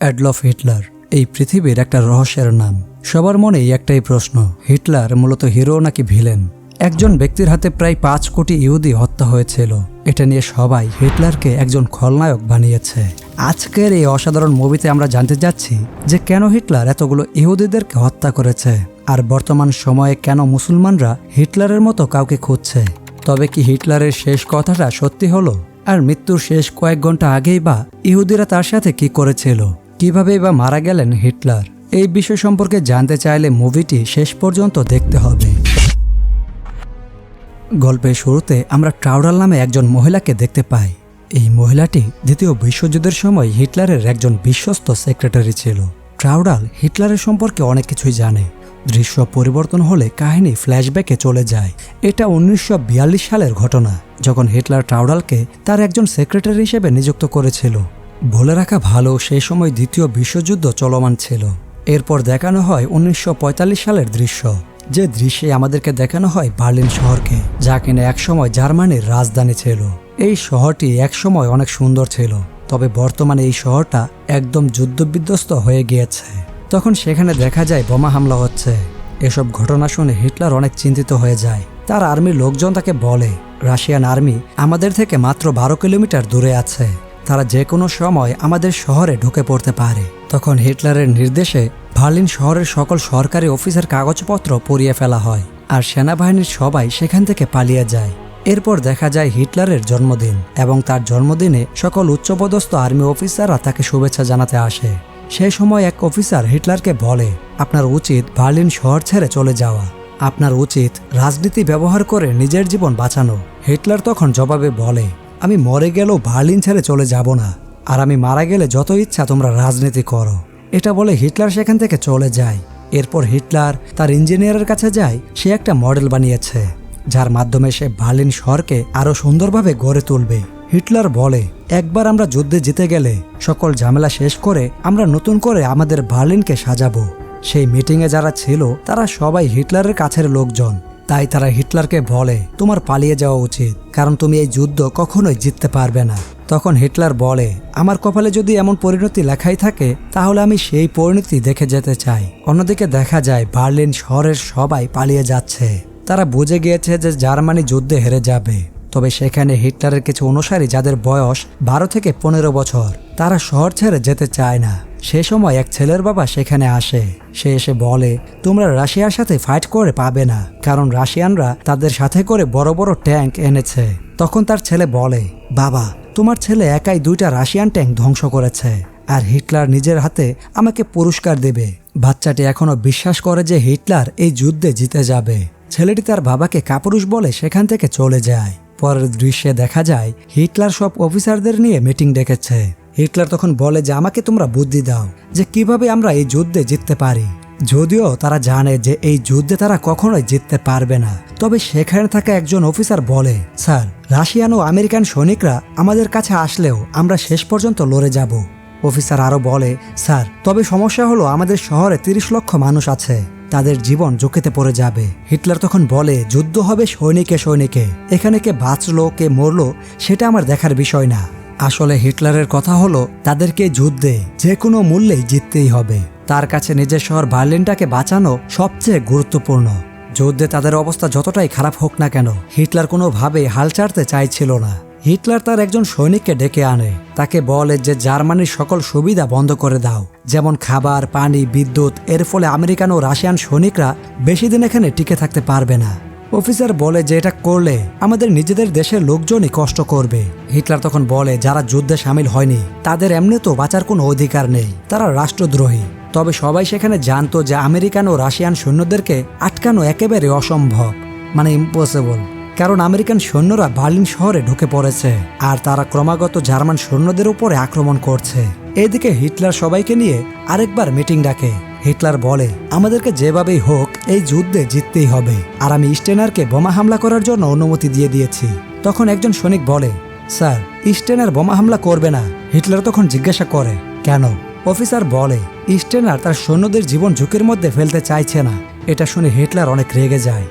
Adolf Hitler. এই পৃথিবীর একটা রহস্যের নাম। সবার মনেই একটাই প্রশ্ন, হিটলার মূলত হিরো নাকি ভিলেন? একজন ব্যক্তির হাতে প্রায় পাঁচ কোটি ইহুদি হত্যা হয়েছিল। এটা নিয়ে সবাই হিটলারকে একজন খলনায়ক বানিয়েছে। আজকের এই অসাধারণ মুভিতে আমরা জানতে যাচ্ছি যে কেন হিটলার এতগুলো ইহুদিদেরকে হত্যা করেছে? আর বর্তমান সময়ে কেন মুসলমানরা হিটলারের মতো কাউকে খুঁজছে? তবে কি হিটলারের শেষ কথাটা সত্যি হলো? আর মৃত্যুর শেষ কয়েক ঘণ্টা আগেই বা ইহুদিরা তার সাথে কি করেছিল? কীভাবে বা মারা গেলেন হিটলার? এই বিষয় সম্পর্কে জানতে চাইলে মুভিটি শেষ পর্যন্ত দেখতে হবে। গল্পের শুরুতে আমরা ট্রাউডাল নামে একজন মহিলাকে দেখতে পাই। এই মহিলাটি দ্বিতীয় বিশ্বযুদ্ধের সময় হিটলারের একজন বিশ্বস্ত সেক্রেটারি ছিল। ট্রাউডাল হিটলারের সম্পর্কে অনেক কিছুই জানে। দৃশ্য পরিবর্তন হলে কাহিনী ফ্ল্যাশব্যাকে চলে যায়। এটা উনিশশো বিয়াল্লিশ সালের ঘটনা, যখন হিটলার ট্রাউডালকে তার একজন সেক্রেটারি হিসেবে নিযুক্ত করেছিল। বলে রাখা ভালো সেই সময় দ্বিতীয় বিশ্বযুদ্ধ চলমান ছিল। এরপর দেখানো হয় উনিশশো পঁয়তাল্লিশ সালের দৃশ্য। যে দৃশ্যে আমাদেরকে দেখানো হয় বার্লিন শহরকে, যা কিনা একসময় জার্মানির রাজধানী ছিল। এই শহরটি একসময় অনেক সুন্দর ছিল, তবে বর্তমানে এই শহরটা একদম যুদ্ধবিধ্বস্ত হয়ে গিয়েছে। তখন সেখানে দেখা যায় বোমা হামলা হচ্ছে। এসব ঘটনা শুনে হিটলার অনেক চিন্তিত হয়ে যায়। তার আর্মির লোকজন তাকে বলে, রাশিয়ান আর্মি আমাদের থেকে মাত্র বারো কিলোমিটার দূরে আছে। তারা যে কোনো সময় আমাদের শহরে ঢুকে পড়তে পারে। তখন হিটলারের নির্দেশে ভার্লিন শহরের সকল সরকারি অফিসের কাগজপত্র পরিয়ে ফেলা হয় আর সেনাবাহিনীর সবাই সেখান থেকে পালিয়ে যায়। এরপর দেখা যায় হিটলারের জন্মদিন এবং তার জন্মদিনে সকল উচ্চপদস্থ আর্মি অফিসাররা তাকে শুভেচ্ছা জানাতে আসে। সেই সময় এক অফিসার হিটলারকে বলে, আপনার উচিত বার্লিন শহর ছেড়ে চলে যাওয়া। আপনার উচিত রাজনীতি ব্যবহার করে নিজের জীবন বাঁচানো। হিটলার তখন জবাবে বলে আমি মরে গেলেও বার্লিন ছেড়ে চলে যাব না। আর আমি মারা গেলে যত ইচ্ছা তোমরা রাজনীতি করো। এটা বলে হিটলার সেখান থেকে চলে যায়। এরপর হিটলার তার ইঞ্জিনিয়ারের কাছে যায়। সে একটা মডেল বানিয়েছে, যার মাধ্যমে সে বার্লিন শহরকে আরও সুন্দরভাবে গড়ে তুলবে। হিটলার বলে, একবার আমরা যুদ্ধে জিতে গেলে, সকল ঝামেলা শেষ করে আমরা নতুন করে আমাদের বার্লিনকে সাজাবো। সেই মিটিংয়ে যারা ছিল, তারা সবাই হিটলারের কাছের লোকজন। তাই তারা হিটলারকে বলে, তোমার পালিয়ে যাওয়া উচিত, কারণ তুমি এই যুদ্ধ কখনোই জিততে পারবে না। তখন হিটলার বলে, আমার কপালে যদি এমন পরিণতি লেখাই থাকে, তাহলে আমি সেই পরিণতি দেখে যেতে চাই। অন্যদিকে দেখা যায়, বার্লিন শহরের সবাই পালিয়ে যাচ্ছে। তারা বুঝে গিয়েছে যে জার্মানি যুদ্ধে হেরে যাবে। তবে সেখানে হিটলারের কিছু অনুসারী যাদের বয়স বারো থেকে পনেরো বছর, তারা শহর ছেড়ে যেতে চায় না। সে সময় এক ছেলের বাবা সেখানে আসে। সে এসে বলে, তোমরা রাশিয়ার সাথে ফাইট করে পাবে না, কারণ রাশিয়ানরা তাদের সাথে করে বড় বড় ট্যাঙ্ক এনেছে। তখন তার ছেলে বলে, বাবা, তোমার ছেলে একাই দুইটা রাশিয়ান ট্যাঙ্ক ধ্বংস করেছে, আর হিটলার নিজের হাতে আমাকে পুরস্কার দেবে। বাচ্চাটি এখনও বিশ্বাস করে যে হিটলার এই যুদ্ধে জিতে যাবে। ছেলেটি তার বাবাকে কাপুরুষ বলে সেখান থেকে চলে যায়। পরের দৃশ্যে দেখা যায়, হিটলার সব অফিসারদের নিয়ে মিটিং ডেকেছে। হিটলার তখন বলে যে, আমাকে তোমরা বুদ্ধি দাও যে, কীভাবে আমরা এই যুদ্ধে জিততে পারি। যদিও তারা জানে যে, এই যুদ্ধে তারা কখনোই জিততে পারবে না। তবে সেখানে থাকা একজন অফিসার বলে, স্যার, রাশিয়ান ও আমেরিকান সৈনিকরা আমাদের কাছে আসলেও আমরা শেষ পর্যন্ত লড়ে যাব। অফিসার আরও বলে, স্যার, তবে সমস্যা হলো আমাদের শহরে তিরিশ লক্ষ মানুষ আছে। তাদের জীবন ঝুঁকিতে পড়ে যাবে। হিটলার তখন বলে, যুদ্ধ হবে সৈনিকে সৈনিকে। এখানে কে বাঁচলো, কে মরলো, সেটা আমার দেখার বিষয় না। আসলে হিটলারের কথা হলো, তাদেরকে যুদ্ধে যে কোনো মূল্যেই জিততেই হবে। তার কাছে নিজের শহর বার্লিনটাকে বাঁচানো সবচেয়ে গুরুত্বপূর্ণ। যুদ্ধে তাদের অবস্থা যতটাই খারাপ হোক না কেন, হিটলার কোনোভাবেই হাল ছাড়তে চাইছিল না। হিটলার তার একজন সৈনিককে ডেকে আনে। তাকে বলে যে জার্মানির সকল সুবিধা বন্ধ করে দাও, যেমন খাবার, পানি, বিদ্যুৎ। এর ফলে আমেরিকান ও রাশিয়ান সৈনিকরা বেশি দিন এখানে টিকে থাকতে পারবে না। অফিসার বলে যে এটা করলে আমাদের নিজেদের দেশের লোকজনই কষ্ট করবে। হিটলার তখন বলে, যারা যুদ্ধে সামিল হয়নি, তাদের এমনি তো বাঁচার কোনো অধিকার নেই। তারা রাষ্ট্রদ্রোহী। তবে সবাই সেখানে জানতো যে আমেরিকান ও রাশিয়ান সৈন্যদেরকে আটকানো একেবারে অসম্ভব মানে ইম্পসিবল কারণ আমেরিকান সৈন্যরা বার্লিন শহরে ঢুকে পড়েছে আর তারা ক্রমাগত জার্মান সৈন্যদের উপরে আক্রমণ করছে। এদিকে হিটলার সবাইকে নিয়ে আরেকবার মিটিং ডাকে। হিটলার বলে, আমাদেরকে যেভাবেই হোক, এই যুদ্ধে জিততেই হবে। আর আমি স্টেনারকে বোমা হামলা করার জন্য অনুমতি দিয়ে দিয়েছি। তখন একজন সৈনিক বলে, স্যার, স্টেনার বোমা হামলা করবে না। হিটলার তখন জিজ্ঞাসা করে, কেন? অফিসার বলে, স্টেনার তার সৈন্যদের জীবন ঝুঁকির মধ্যে ফেলতে চাইছে না। এটা শুনে হিটলার অনেক রেগে যায়।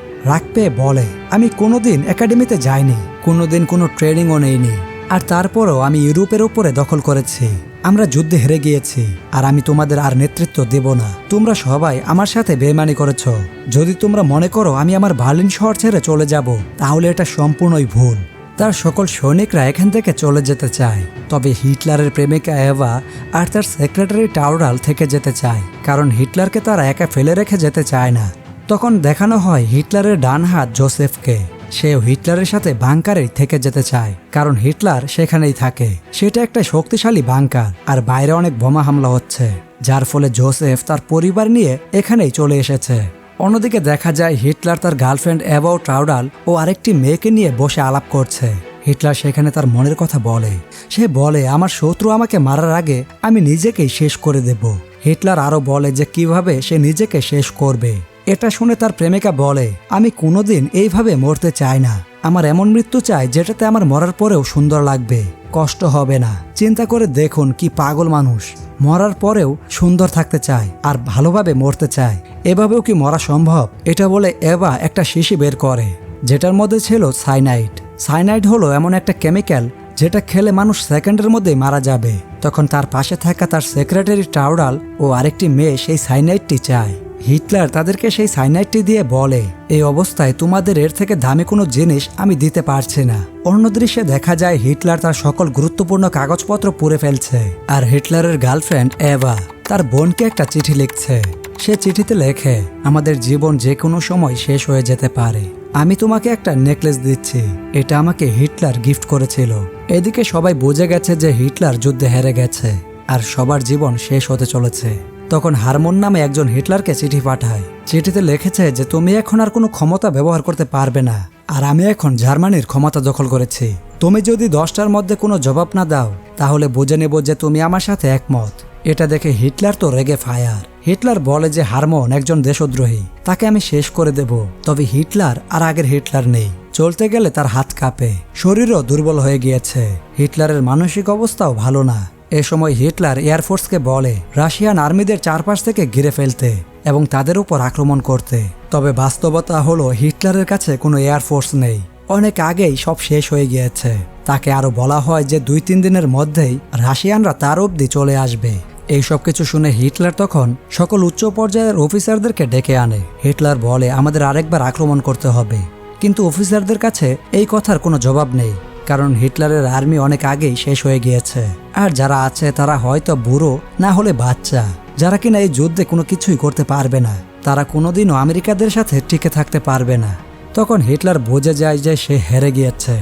পেয়ে বলে, আমি কোনোদিন একাডেমিতে যাইনি, কোনোদিন কোনো ট্রেনিংও নেইনি। আর তারপরও আমি ইউরোপের উপরে দখল করেছি। আমরা যুদ্ধে হেরে গিয়েছি, আর আমি তোমাদের আর নেতৃত্ব দেব না। তোমরা সবাই আমার সাথে বেমানি করেছ। যদি তোমরা মনে করো আমি আমার বার্লিন শহর ছেড়ে চলে যাব, তাহলে এটা সম্পূর্ণই ভুল। তার সকল সৈনিকরা এখান থেকে চলে যেতে চায়। তবে হিটলারের প্রেমিকা এভা আর তার সেক্রেটারি টাউরাল থেকে যেতে চায়, কারণ হিটলারকে তারা একা ফেলে রেখে যেতে চায় না। তখন দেখানো হয় হিটলারের ডান হাত জোসেফকে। সেও হিটলারের সাথে বাংকারেই থেকে যেতে চায়, কারণ হিটলার সেখানেই থাকে। সেটা একটা শক্তিশালী বাংকার, আর বাইরে অনেক বোমা হামলা হচ্ছে, যার ফলে জোসেফ তার পরিবার নিয়ে এখানেই চলে এসেছে। অন্যদিকে দেখা যায় হিটলার তার গার্লফ্রেন্ড অ্যাবাউ ট্রাউডাল ও আরেকটি মেয়েকে নিয়ে বসে আলাপ করছে। হিটলার সেখানে তার মনের কথা বলে। সে বলে, আমার শত্রু আমাকে মারার আগে আমি নিজেকেই শেষ করে দেব। হিটলার আরও বলে যে, কীভাবে সে নিজেকে শেষ করবে? এটা শুনে তার প্রেমিকা বলে, আমি কোনোদিন এইভাবে মরতে চাই না। আমার এমন মৃত্যু চাই যেটাতে আমার মরার পরেও সুন্দর লাগবে। কষ্ট হবে না। চিন্তা করে দেখুন কি পাগল মানুষ। মরার পরেও সুন্দর থাকতে চায় আর ভালোভাবে মরতে চায়। এভাবেও কি মরা সম্ভব? এটা বলে এবা একটা শিশি বের করে, যেটার মধ্যে ছিল সাইনাইড। সাইনাইড হলো এমন একটা কেমিক্যাল যেটা খেলে মানুষ সেকেন্ডের মধ্যে মারা যাবে। তখন তার পাশে থাকা তার সেক্রেটারি টাউডাল ও আরেকটি মেয়ে সেই সাইনাইডটি চায়। হিটলার তাদেরকে সেই সাইনাইডটি দিয়ে বলে, এই অবস্থায় তোমাদের এর থেকে দামি কোনো জিনিস আমি দিতে পারছি না। অন্য দৃশ্যে দেখা যায় হিটলার তার সকল গুরুত্বপূর্ণ কাগজপত্র পুড়ে ফেলছে আর হিটলারের গার্লফ্রেন্ড এভা, তার বোনকে একটা চিঠি লিখছে। সে চিঠিতে লেখে, আমাদের জীবন যে কোনো সময় শেষ হয়ে যেতে পারে। আমি তোমাকে একটা নেকলেস দিচ্ছি। এটা আমাকে হিটলার গিফট করেছিল। এদিকে সবাই বুঝে গেছে যে হিটলার যুদ্ধে হেরে গেছে আর সবার জীবন শেষ হতে চলেছে। তখন হারমোন নামে একজন হিটলারকে চিঠি পাঠায়। চিঠিতে লিখেছে যে, তুমি এখন আর কোনো ক্ষমতা ব্যবহার করতে পারবে না। আর আমি এখন জার্মানির ক্ষমতা দখল করেছি। তুমি যদি দশটার মধ্যে কোনো জবাব না দাও, তাহলে বুঝে নেব যে তুমি আমার সাথে একমত। এটা দেখে হিটলার তো রেগে ফায়ার। হিটলার বলে যে, হারমোন একজন দেশদ্রোহী। তাকে আমি শেষ করে দেব। তবে হিটলার আর আগের হিটলার নেই। চলতে গেলে তার হাত কাঁপে। শরীরও দুর্বল হয়ে গিয়েছে। হিটলারের মানসিক অবস্থাও ভালো না। এ সময় হিটলার এয়ারফোর্সকে বলে, রাশিয়ান আর্মিদের চারপাশ থেকে ঘিরে ফেলতে এবং তাদের উপর আক্রমণ করতে। তবে বাস্তবতা হলো, হিটলারের কাছে কোনো এয়ারফোর্স নেই। অনেক আগেই সব শেষ হয়ে গিয়েছে। তাকে আরও বলা হয় যে, দুই তিন দিনের মধ্যেই রাশিয়ানরা তার অবধি চলে আসবে। এই সব কিছু শুনে হিটলার তখন সকল উচ্চ পর্যায়ের অফিসারদেরকে ডেকে আনে। হিটলার বলে, আমাদের আরেকবার আক্রমণ করতে হবে। কিন্তু অফিসারদের কাছে এই কথার কোনো জবাব নেই। কারণ হিটলারের আর্মি অনেক আগেই শেষ হয়ে গিয়েছে। আর যারা আছে, তারা হয়তো বুড়ো, না হলে বাচ্চা। যারা কিনা এই যুদ্ধে কোনো কিছুই করতে পারবে না, তারা কোনোদিনও আমেরিকাদের সাথে টিকে থাকতে পারবে না। তখন হিটলার বোঝে যায় যে সে হেরে গিয়েছে।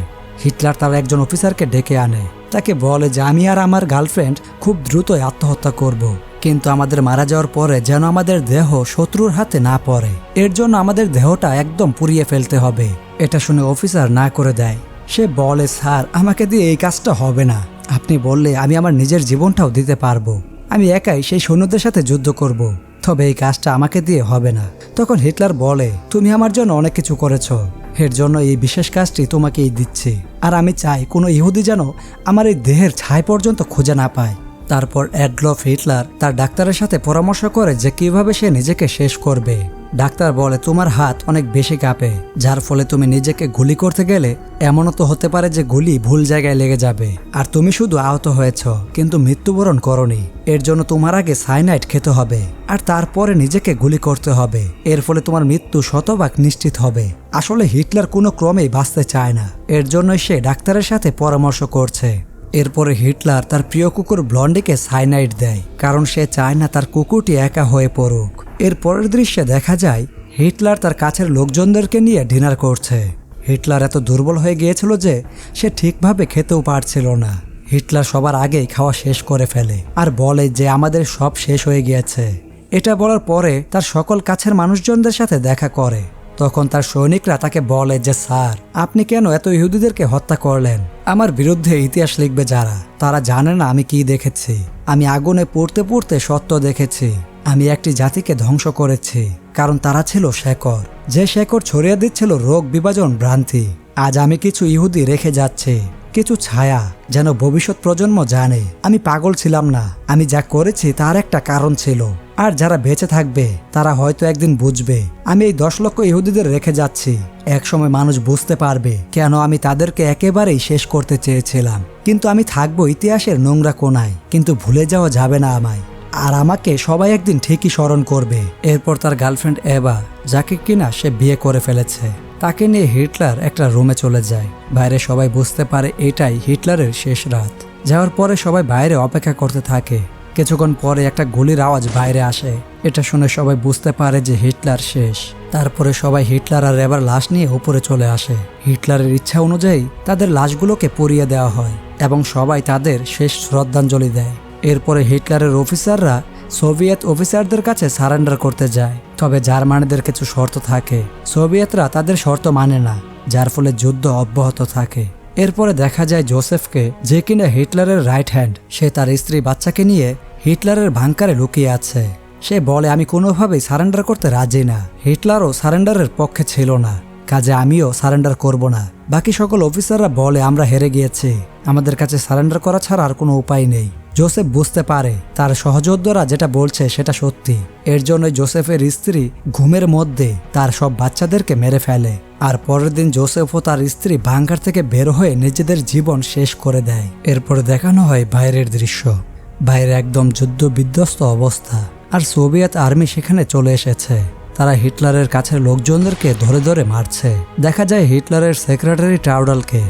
হিটলার তার একজন অফিসারকে ডেকে আনে। তাকে বলে যে, আমি আর আমার গার্লফ্রেন্ড খুব দ্রুতই আত্মহত্যা করব। কিন্তু আমাদের মারা যাওয়ার পরে যেন আমাদের দেহ শত্রুর হাতে না পড়ে। এর জন্য আমাদের দেহটা একদম পুড়িয়ে ফেলতে হবে। এটা শুনে অফিসার না করে দেয়। সে বলে, স্যার, আমাকে দিয়ে এই কাজটা হবে না। আপনি বললে আমি আমার নিজের জীবনটাও দিতে পারব। আমি একাই সেই সৈন্যদের সাথে যুদ্ধ করব। তবে এই কাজটা আমাকে দিয়ে হবে না। তখন হিটলার বলে, তুমি আমার জন্য অনেক কিছু করেছ। এর জন্য এই বিশেষ কাজটি তোমাকেই দিচ্ছি। আর আমি চাই কোনো ইহুদি যেন আমার এই দেহের ছাই পর্যন্ত খুঁজে না পায়। তারপর অ্যাডলফ হিটলার তার ডাক্তারের সাথে পরামর্শ করে যে কীভাবে সে নিজেকে শেষ করবে। ডাক্তার বলে, তোমার হাত অনেক বেশি কাঁপে, যার ফলে তুমি নিজেকে গুলি করতে গেলে এমনও তো হতে পারে যে গুলি ভুল জায়গায় লেগে যাবে। আর তুমি শুধু আহত হয়েছ, কিন্তু মৃত্যুবরণ করনি। এর জন্য তোমার আগে সাইনাইট খেতে হবে, আর তারপরে নিজেকে গুলি করতে হবে। এর ফলে তোমার মৃত্যু শতভাগ নিশ্চিত হবে। আসলে হিটলার কোনো ক্রমেই বাঁচতে চায় না। এর জন্যই সে ডাক্তারের সাথে পরামর্শ করছে। এরপরে হিটলার তার প্রিয় কুকুর ব্লন্ডিকে সাইনাইড দেয়, কারণ সে চায় না তার কুকুরটি একা হয়ে পড়ুক। এর পরের দৃশ্যে দেখা যায়, হিটলার তার কাছের লোকজনদেরকে নিয়ে ডিনার করছে। হিটলার এত দুর্বল হয়ে গিয়েছিল যে, সে ঠিকভাবে খেতেও পারছিল না। হিটলার সবার আগেই খাওয়া শেষ করে ফেলে আর বলে যে আমাদের সব শেষ হয়ে গিয়েছে। এটা বলার পরে তার সকল কাছের মানুষজনদের সাথে দেখা করে। তখন তার সৈনিকরা তাকে বলে যে, স্যার, আপনি কেন এত ইহুদিদেরকে হত্যা করলেন? আমার বিরুদ্ধে ইতিহাস লিখবে যারা। তারা জানে না আমি কি দেখেছি। আমি আগুনে পড়তে পড়তে সত্য দেখেছি। আমি একটি জাতিকে ধ্বংস করেছি, কারণ তারা ছিল শেকর যে শেকর ছড়িয়ে দিচ্ছিল রোগ বিভাজন ভ্রান্তি। আজ আমি কিছু ইহুদি রেখে যাচ্ছি, কিছু ছায়া যেন ভবিষ্যৎ প্রজন্ম জানে। আমি পাগল ছিলাম না, আমি যা করেছি তার একটা কারণ ছিল। আর যারা বেঁচে থাকবে, তারা হয়তো একদিন বুঝবে, আমি এই দশ লক্ষ ইহুদিদের রেখে যাচ্ছি। একসময় মানুষ বুঝতে পারবে কেন আমি তাদেরকে একেবারেই শেষ করতে চেয়েছিলাম। কিন্তু আমি থাকব ইতিহাসের নোংরা কোনায়, কিন্তু ভুলে যাওয়া যাবে না আমায়। আর আমাকে সবাই একদিন ঠিকই স্মরণ করবে। এরপর তার গার্লফ্রেন্ড এবা, যাকে কিনা সে বিয়ে করে ফেলেছে, তাকে নিয়ে হিটলার একটা রুমে চলে যায়। বাইরে সবাই বুঝতে পারে এটাই হিটলারের শেষ রাত। যাওয়ার পরে সবাই বাইরে অপেক্ষা করতে থাকে। কিছুক্ষণ পরে একটা গুলির আওয়াজ বাইরে আসে। এটা শুনে সবাই বুঝতে পারে যে হিটলার শেষ। তারপরে সবাই হিটলার আর এবার লাশ নিয়ে উপরে চলে আসে। হিটলারের ইচ্ছা অনুযায়ী তাদের লাশগুলোকে পরিয়ে দেওয়া হয় এবং সবাই তাদের শেষ শ্রদ্ধাঞ্জলি দেয়। এরপরে হিটলারের অফিসাররা সোভিয়েত অফিসারদের কাছে সারেন্ডার করতে যায়। তবে জার্মানিদের কিছু শর্ত থাকে। সোভিয়েতরা তাদের শর্ত মানে না, যার ফলে যুদ্ধ অব্যাহত থাকে। এরপরে দেখা যায় জোসেফকে, যে কিনা হিটলারের রাইট হ্যান্ড, সে তার স্ত্রী বাচ্চাকে নিয়ে হিটলারের ভাঙ্কারে লুকিয়ে আছে। সে বলে, আমি কোনোভাবেই সারেন্ডার করতে রাজি না। হিটলারও সারেন্ডারের পক্ষে ছিল না। কাজে আমিও সারেন্ডার করব না। বাকি সকল অফিসাররা বলে, আমরা হেরে গিয়েছি। আমাদের কাছে সারেন্ডার করা ছাড়া আর কোনো উপায় নেই। জোসেফ বুঝতে পারে, তার সহযোদ্ধারা যেটা বলছে সেটা সত্যি। এর জন্যই জোসেফের স্ত্রী ঘুমের মধ্যে তার সব বাচ্চাদেরকে মেরে ফেলে। আর পরের দিন জোসেফ ও তার স্ত্রী বাংকার থেকে বের হয়ে নিজেদের জীবন শেষ করে দেয়। এরপরে দেখানো হয় বাইরের দৃশ্য। বাইরে একদম যুদ্ধ বিধ্বস্ত অবস্থা। আর সোভিয়েত আর্মি সেখানে চলে এসেছে। তারা হিটলারের কাছের লোকজনদেরকে ধরে ধরে মারছে। দেখা যায় হিটলারের সেক্রেটারি টাউডালকে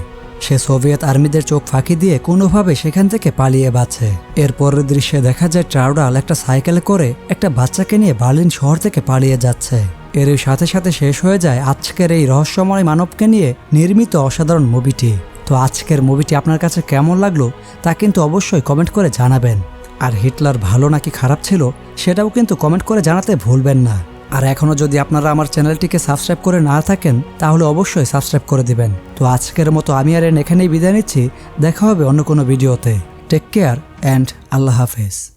সে সোভিয়েত আর্মিদের চোখ ফাঁকি দিয়ে কোনোভাবে সেখান থেকে পালিয়ে বাঁচে। এর পরের দৃশ্যে দেখা যায় ট্রাউডাল একটা সাইকেলে করে একটা বাচ্চাকে নিয়ে বার্লিন শহর থেকে পালিয়ে যাচ্ছে। এর সাথে সাথে শেষ হয়ে যায় আজকের এই রহস্যময় মানবকে নিয়ে নির্মিত অসাধারণ মুভিটি। তো আজকের মুভিটি আপনার কাছে কেমন লাগল তা কিন্তু অবশ্যই কমেন্ট করে জানাবেন। আর হিটলার ভালো নাকি খারাপ ছিল সেটাও কিন্তু কমেন্ট করে জানাতে ভুলবেন না। আর এখনও যদি আপনারা আমার চ্যানেলটিকে সাবস্ক্রাইব করে না থাকেন, তাহলে অবশ্যই সাবস্ক্রাইব করে দিবেন। তো আজকের মতো আমি আর এখানেই বিদায় নিচ্ছি। দেখা হবে অন্য কোনো ভিডিওতে। টেক কেয়ার অ্যান্ড আল্লাহ হাফেজ।